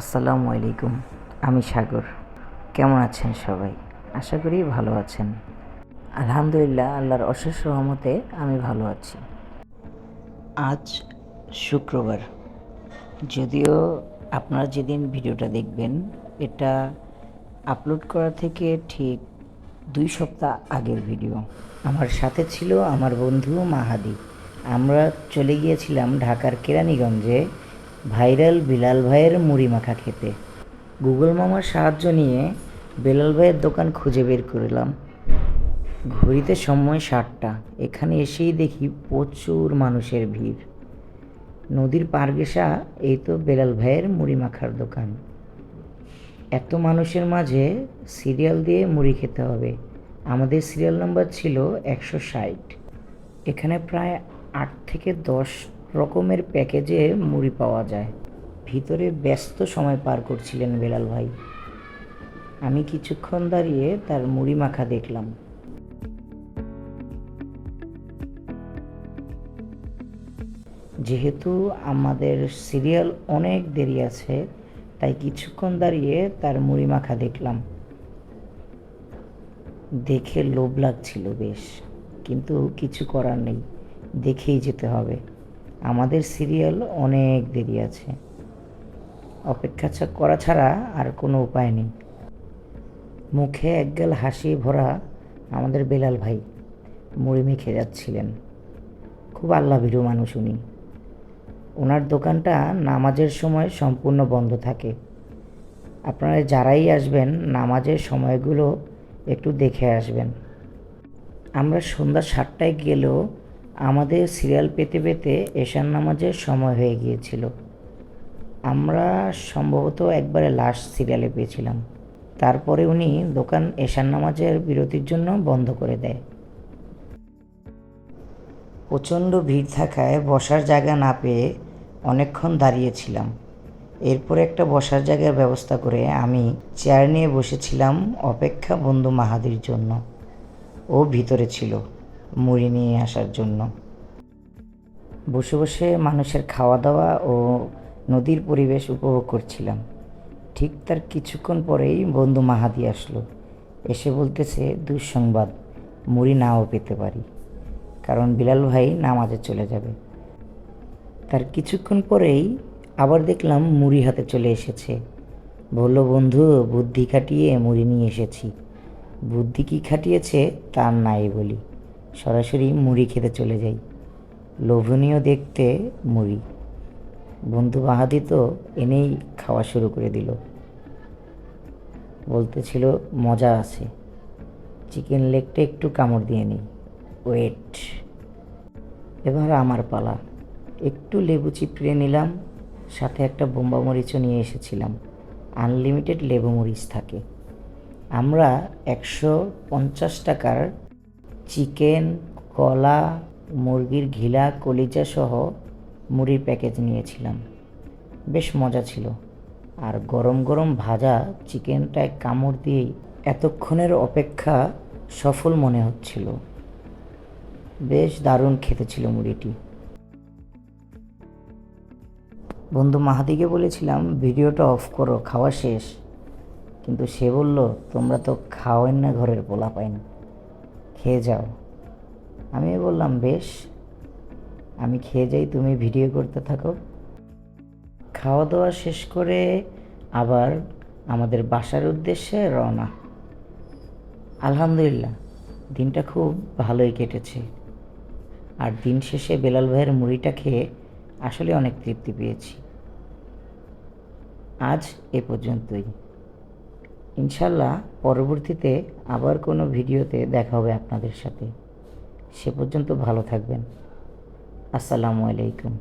আসসালামু আলাইকুম, আমি সাগর। কেমন আছেন সবাই? আশা করি ভালো আছেন। আলহামদুলিল্লাহ, আল্লাহর অশেষ রহমতে আমি ভালো আছি। আজ শুক্রবার। যদিও আপনারা যেদিন ভিডিওটা দেখবেন, এটা আপলোড করা থেকে ঠিক দুই সপ্তাহ আগের ভিডিও। আমার সাথে ছিল আমার বন্ধু মাহাদি। আমরা চলে গিয়েছিলাম ঢাকার কেরানীগঞ্জে। ভাইরাল বিলাল ভাইয়ের মুড়ি মাখা খেতে। গুগল মামার সাহায্য নিয়ে বেলাল ভাইয়ের দোকান খুঁজে বের করলাম। ঘড়িতে সময় সাতটা। এখানে এসেই দেখি প্রচুর মানুষের ভিড়। নদীর পার ঘেঁষা এই তো বেলাল ভাইয়ের মুড়ি মাখার দোকান। এত মানুষের মাঝে সিরিয়াল দিয়ে মুড়ি খেতে হবে। আমাদের সিরিয়াল নাম্বার ছিল একশো ষাট। এখানে প্রায় আট থেকে দশ রকমের প্যাকেজে মুড়ি পাওয়া যায়। ভিতরে ব্যস্ত সময় পার করছিলেন বেলাল ভাই। আমি কিছুক্ষণ দাঁড়িয়ে তার মুড়ি মাখা দেখলাম। যেহেতু আমাদের সিরিয়াল অনেক দেরি আছে, তাই কিছুক্ষণ দাঁড়িয়ে তার মুড়ি মাখা দেখলাম। দেখে লোভ লাগছিল বেশ, কিন্তু কিছু করার নেই, দেখেই যেতে হবে। আমাদের সিরিয়াল অনেক দেরি আছে। অপেক্ষা করা ছাড়া আর কোনো উপায় নেই। মুখে একগাল হাসি ভরা আমাদের বেলাল ভাই মুড়ি মেখে যাচ্ছিলেন। খুব আল্লাহ ভীরু মানুষ উনি। ওনার দোকানটা নামাজের সময় সম্পূর্ণ বন্ধ থাকে। আপনারা যারাই আসবেন, নামাজের সময়গুলো একটু দেখে আসবেন। আমরা সন্ধ্যা সাতটায় গেলেও আমাদের সিরিয়াল পেতে পেতে এশান নামাজের সময় হয়ে গিয়েছিল। আমরা সম্ভবত একবারে লাস্ট সিরিয়ালে পেয়েছিলাম। তারপরে উনি দোকান এশান নামাজের বিরতির জন্য বন্ধ করে দেয়। প্রচণ্ড ভিড় থাকায় বসার জায়গা না পেয়ে অনেকক্ষণ দাঁড়িয়েছিলাম এরপর একটা বসার জায়গার ব্যবস্থা করে আমি চেয়ার নিয়ে বসেছিলাম অপেক্ষা বন্ধু মাহাদির জন্য। ও ভিতরে ছিল। মুড়ি নিয়ে আসার জন্য। বসে বসে মানুষের খাওয়া দাওয়া ও নদীর পরিবেশ উপভোগ করছিলাম। ঠিক তার কিছুক্ষণ পরেই বন্ধু মাহাদি আসলো। এসে বলতেছে, দুঃসংবাদ, মুড়ি নাও পেতে পারি। কারণ বিলাল ভাই নামাজে চলে যাবে। তার কিছুক্ষণ পরেই আবার দেখলাম মুড়ি হাতে চলে এসেছে। বলল, বন্ধু, বুদ্ধি খাটিয়ে মুড়ি নিয়ে এসেছি। বুদ্ধি কি খাটিয়েছে তার নাই বলি। সরাসরি মুড়ি খেতে চলে যাই। লোভনীয় দেখতে মুড়ি। বন্ধু বাহাদি তো এনেই খাওয়া শুরু করে দিল। বলতেছিল, মজা আছে। চিকেন লেগটা একটু কামড় দিয়ে নিই। ওয়েট। এবার আমার পালা। একটু লেবু চিপড়ে নিলাম, সাথে একটা বোম্বা মরিচও নিয়ে এসেছিলাম। আনলিমিটেড লেবু মরিচ থাকে। আমরা একশো পঞ্চাশ টাকার চিকেন, কলা, মুরগির ঘিলা, কলিজা সহ মুড়ির প্যাকেজ নিয়েছিলাম। বেশ মজা ছিল। আর গরম গরম ভাজা চিকেনটায় কামড় দিয়েই এতক্ষণের অপেক্ষা সফল মনে হচ্ছিল। বেশ দারুণ খেতে ছিল মুড়িটি। বন্ধু মাহাদিকে বলেছিলাম, ভিডিওটা অফ করো, খাওয়া শেষ। কিন্তু সে বলল, তোমরা তো খাওয়েন না ঘরের পোলা পাইন খেয়ে যাও। আমি বললাম, বেশ, আমি খেয়ে যাই, তুমি ভিডিও করতে থাকো। খাওয়া দাওয়া শেষ করে আবার আমাদের বাসার উদ্দেশ্যে রওনা। আলহামদুলিল্লাহ, দিনটা খুব ভালোই কেটেছে। আর দিন শেষে বেলাল ভাইয়ের মুড়িটা খেয়ে আসলে অনেক তৃপ্তি পেয়েছি। আজ এ পর্যন্তই। ইনশাল্লাহ পরবর্তীতে আবার কোনো ভিডিওতে দেখা হবে আপনাদের সাথে। সে পর্যন্ত ভালো থাকবেন। আসসালামু আলাইকুম।